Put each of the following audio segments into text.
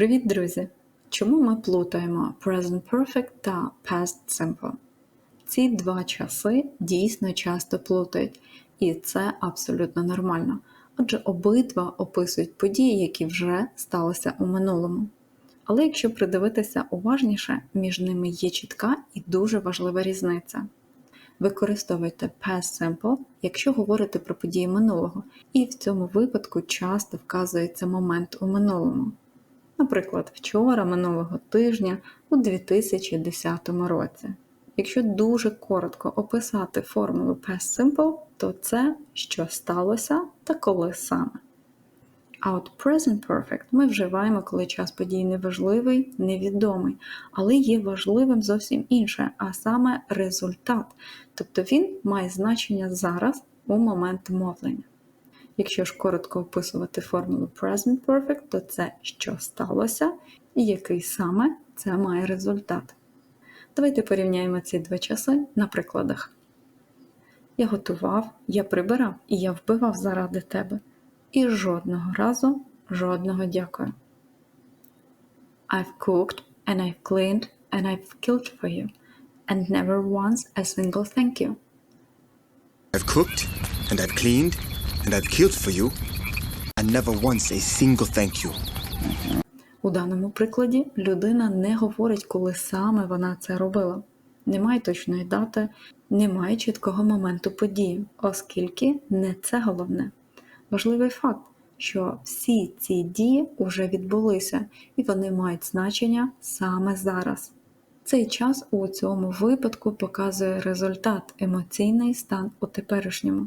Привіт, друзі! Чому ми плутаємо Present Perfect та Past Simple? Ці два часи дійсно часто плутають, і це абсолютно нормально, адже обидва описують події, які вже сталися у минулому. Але якщо придивитися уважніше, між ними є чітка і дуже важлива різниця. Використовуйте past simple, якщо говорите про події минулого, і в цьому випадку часто вказується момент у минулому. Наприклад, вчора минулого тижня у 2010 році. Якщо дуже коротко описати формулу past simple, то це що сталося та коли саме. А от present perfect ми вживаємо, коли час подій неважливий, невідомий, але є важливим зовсім інше, а саме результат. Тобто він має значення зараз у момент мовлення. Якщо ж коротко описувати формулу present perfect, то це що сталося і який саме це має результат. Давайте порівняємо ці два часи на прикладах. Я готував, я прибирав і я вбивав заради тебе. І жодного разу жодного дякую. I've cooked and I've cleaned and I've killed for you, and never once a single thank you. I've cooked, and I've cleaned, and I've killed for you, and never once a single thank you. У даному прикладі людина не говорить, коли саме вона це робила. Немає точної дати, немає чіткого моменту події, оскільки не це головне. Важливий факт, що всі ці дії вже відбулися і вони мають значення саме зараз. Цей час у цьому випадку показує результат, емоційний стан у теперішньому.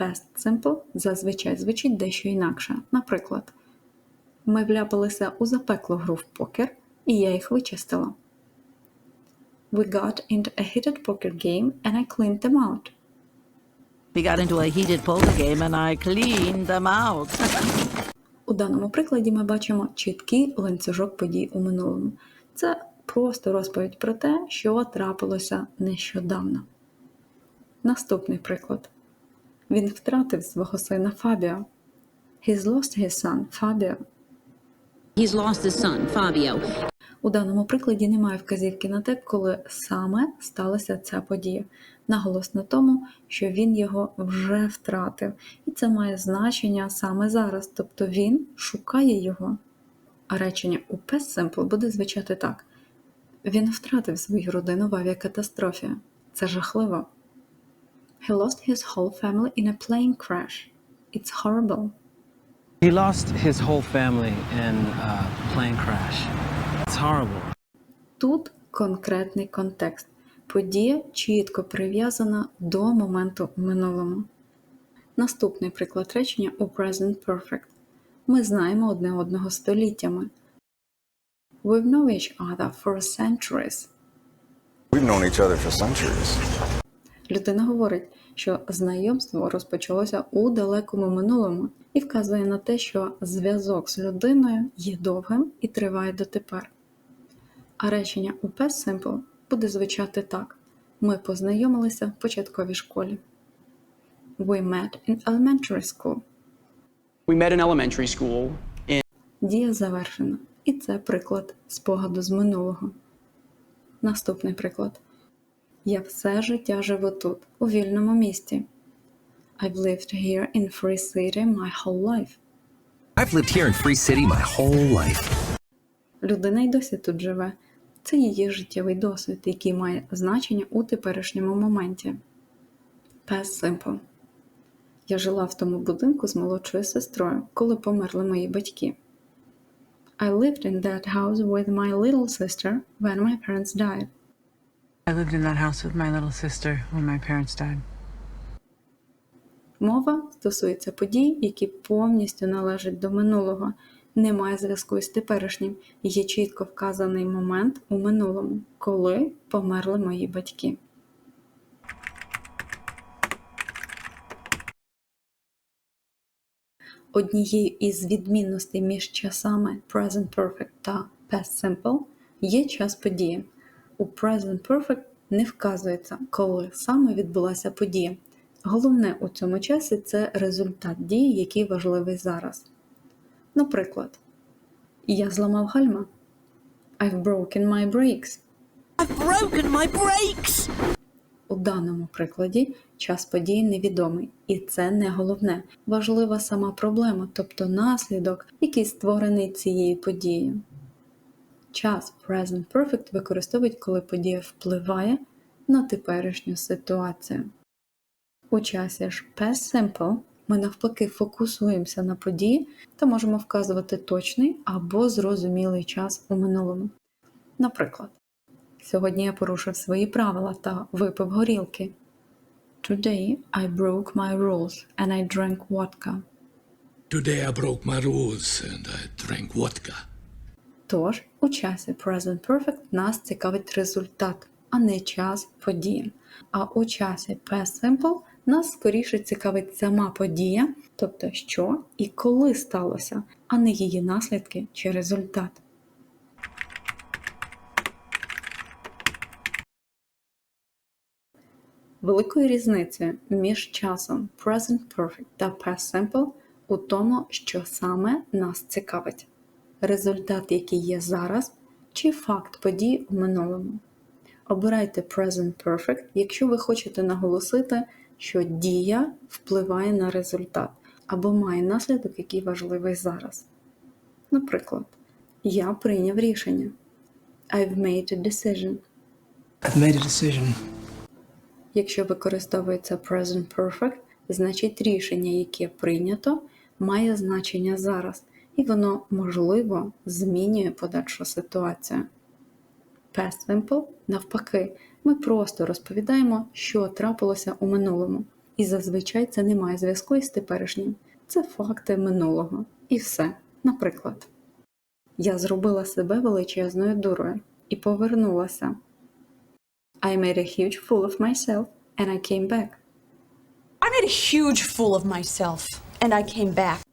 Past Simple зазвичай звучить дещо інакше. Наприклад, ми вляпалися у запеклу гру в покер, і я їх вичистила. We got into a heated poker game and I cleaned them out. We got into a heated poker game and I cleaned them out. У даному прикладі ми бачимо чіткий ланцюжок подій у минулому. Це просто розповідь про те, що трапилося нещодавно. Наступний приклад. Він втратив свого сина Фабіо. He's lost his son, Fabio. He's lost his son, Fabio, У даному прикладі немає вказівки на те, коли саме сталася ця подія. Наголос на тому, що він його вже втратив, і це має значення саме зараз, тобто він шукає його. А речення у Past Simple буде звучати так: він втратив свою родину в авіакатастрофі. Це жахливо. He lost his whole family in a plane crash. It's horrible. He lost his whole family in a plane crash. It's horrible. Тут конкретний контекст. Подія чітко прив'язана до моменту в минулому. Наступний приклад речення у Present Perfect. Ми знаємо одне одного століттями. We've known each other for centuries. We've known each other for centuries. Людина говорить, що знайомство розпочалося у далекому минулому і вказує на те, що зв'язок з людиною є довгим і триває дотепер. А речення у Past Simple буде звучати так: Ми познайомилися в початковій школі. We met in elementary school. We met in elementary school in Дія завершена. І це приклад спогаду з минулого. Наступний приклад. Я все життя живу тут, у вільному місті. I've lived here in Free City my whole life. I've lived here in Free City my whole life. Людина й досі тут живе. Це її життєвий досвід, який має значення у теперішньому моменті. Past simple. Я жила в тому будинку з молодшою сестрою, коли померли мої батьки. I lived in that house with my little sister when my parents died. I lived in that house with my little sister when my parents died. Мова стосується подій, які повністю належать до минулого, немає зв'язку із теперішнім, є чітко вказаний момент у минулому, коли померли мої батьки. Однією із відмінностей між часами Present Perfect та Past Simple є час події. У Present Perfect не вказується, коли саме відбулася подія. Головне у цьому часі це результат дії, який важливий зараз. Наприклад, Я зламав гальма. I've broken my brakes. I've broken my brakes! У даному прикладі час події невідомий, і це не головне. Важлива сама проблема, тобто наслідок, який створений цією подією. Час Present Perfect використовують, коли подія впливає на теперішню ситуацію. У часі ж Past Simple ми навпаки фокусуємося на події та можемо вказувати точний або зрозумілий час у минулому. Наприклад, Сьогодні я порушив свої правила та випив горілки. Today I broke my rules and I drank vodka. Today I broke my rules and I drank vodka. Тож, у часі Present Perfect нас цікавить результат, а не час події. А у часі Past Simple нас скоріше цікавить сама подія, тобто що і коли сталося, а не її наслідки чи результат. Великою різницею між часом Present Perfect та Past Simple у тому, що саме нас цікавить. Результат, який є зараз, чи факт подій у минулому. Обирайте Present Perfect, якщо ви хочете наголосити, що дія впливає на результат або має наслідок, який важливий зараз. Наприклад, я прийняв рішення. I've made a decision. I've made a decision. Якщо використовується Present Perfect, значить рішення, яке прийнято, має значення зараз, і воно, можливо, змінює подальшу ситуацію. Past Simple, навпаки, ми просто розповідаємо, що трапилося у минулому, і зазвичай це не має зв'язку із теперішнім. Це факти минулого. І все. Наприклад, я зробила себе величезною дурою і повернулася. I made a huge fool of myself and I came back. I made a huge fool of myself and I came back.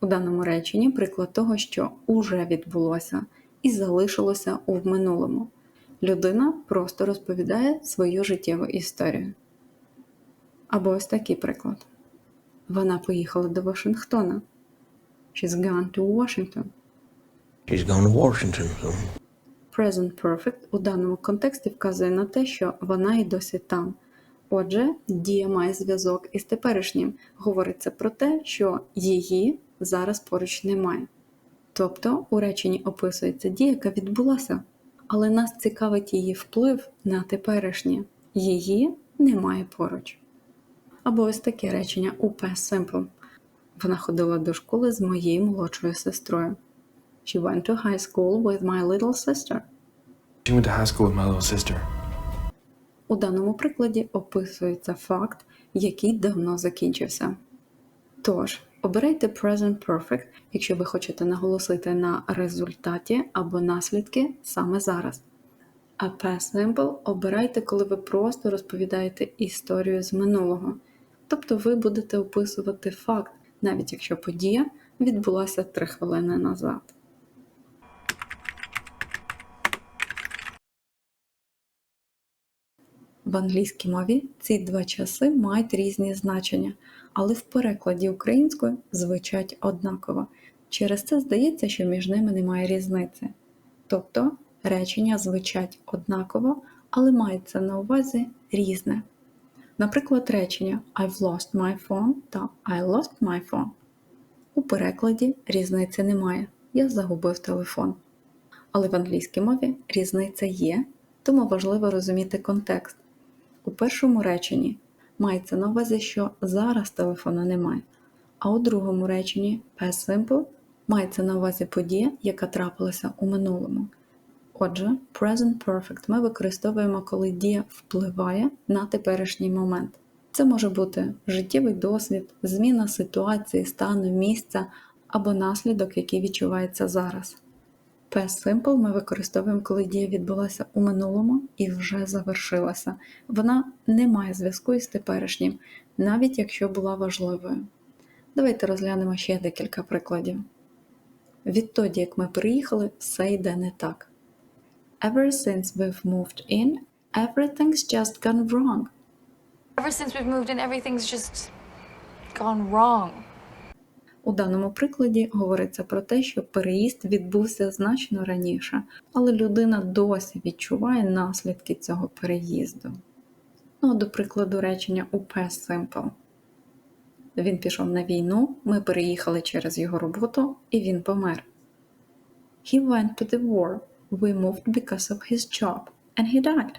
У даному реченні приклад того, що уже відбулося і залишилося у минулому. Людина просто розповідає свою життєву історію. Або ось такий приклад. Вона поїхала до Вашингтона. She's gone to Washington. She's going to Washington. Present Perfect у даному контексті вказує на те, що вона і досі там. Отже, дія має зв'язок із теперішнім. Говориться про те, що її зараз поруч немає. Тобто у реченні описується дія, яка відбулася, але нас цікавить її вплив на теперішнє. Її немає поруч. Або ось таке речення у Past Simple. Вона ходила до школи з моєю молодшою сестрою. She went to high school with my little sister. She went to high school with my little sister. У даному прикладі описується факт, який давно закінчився. Тож, обирайте Present Perfect, якщо ви хочете наголосити на результаті або наслідки саме зараз. А Past Simple обирайте, коли ви просто розповідаєте історію з минулого. Тобто ви будете описувати факт, навіть якщо подія відбулася 3 хвилини назад. В англійській мові ці два часи мають різні значення, але в перекладі українською звучать однаково. Через це здається, що між ними немає різниці. Тобто речення звучать однаково, але мається на увазі різне. Наприклад, речення I've lost my phone та I lost my phone. У перекладі різниці немає. Я загубив телефон. Але в англійській мові різниця є, тому важливо розуміти контекст. У першому реченні мається на увазі, що зараз телефона немає, а у другому реченні Past Simple мається на увазі подія, яка трапилася у минулому. Отже, Present Perfect ми використовуємо, коли дія впливає на теперішній момент. Це може бути життєвий досвід, зміна ситуації, стану, місця або наслідок, який відчувається зараз. Past Simple ми використовуємо, коли дія відбулася у минулому і вже завершилася. Вона не має зв'язку із теперішнім, навіть якщо була важливою. Давайте розглянемо ще декілька прикладів. Відтоді, як ми переїхали, все йде не так. Ever since we've moved in, everything's just gone wrong. Ever since we've moved in, everything's just gone wrong. У даному прикладі говориться про те, що переїзд відбувся значно раніше, але людина досі відчуває наслідки цього переїзду. Ну, до прикладу, речення у past simple. Він пішов на війну, ми переїхали через його роботу, і він помер. He went to the war. We moved because of his job, and he died.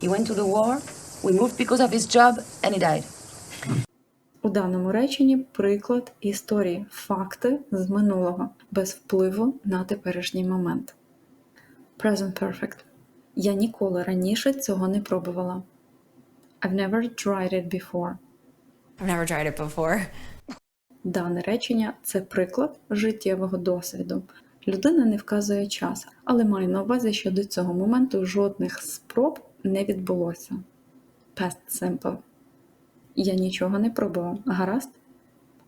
He went to the war. We moved because of his job, and he died. У даному реченні приклад історії, факти з минулого, без впливу на теперішній момент. Present perfect. Я ніколи раніше цього не пробувала. I've never tried it before. I've never tried it before. Дане речення це приклад життєвого досвіду. Людина не вказує час, але має на увазі, що до цього моменту жодних спроб не відбулося. Past simple. Я нічого не пробував. Гаразд?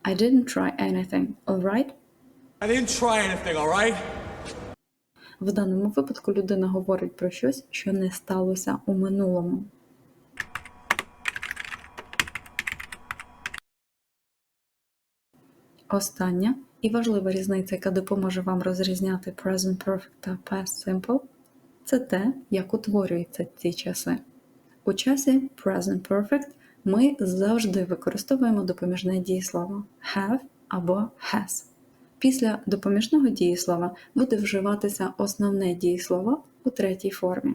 I didn't try anything. Alright? I didn't try anything, alright? В даному випадку людина говорить про щось, що не сталося у минулому. Остання і важлива різниця, яка допоможе вам розрізняти present perfect та past simple, це те, як утворюються ці часи. У часі present perfect ми завжди використовуємо допоміжне дієслово have або has. Після допоміжного дієслова буде вживатися основне дієслово у третій формі.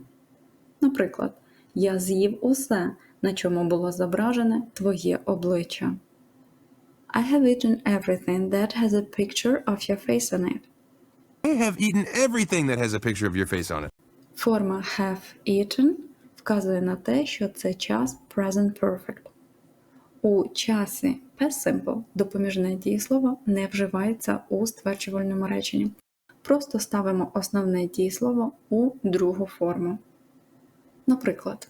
Наприклад, я з'їв усе, на чому було зображене твоє обличчя. I have eaten everything that has a picture of your face on it. I have eaten everything that has a picture of your face on it. Форма have eaten вказує на те, що це час present perfect. У часі past simple допоміжне дієслово не вживається у стверджувальному реченні. Просто ставимо основне дієслово у другу форму. Наприклад,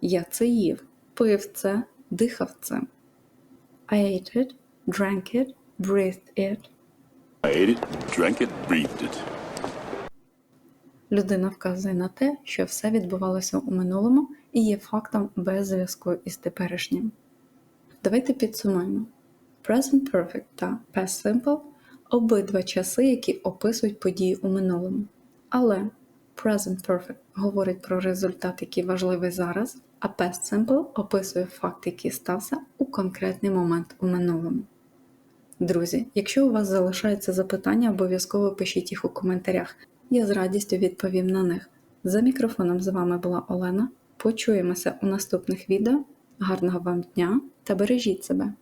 я це їв, пив це, дихав цим. I ate it, drank it, breathed it. I ate it, drank it, breathed it. Людина вказує на те, що все відбувалося у минулому і є фактом без зв'язку із теперішнім. Давайте підсумуємо. Present Perfect та Past Simple – обидва часи, які описують події у минулому. Але Present Perfect говорить про результат, який важливий зараз, а Past Simple описує факт, який стався у конкретний момент у минулому. Друзі, якщо у вас залишаються запитання, обов'язково пишіть їх у коментарях. Я з радістю відповім на них. За мікрофоном з вами була Олена. Почуємося у наступних відео. Гарного вам дня та бережіть себе!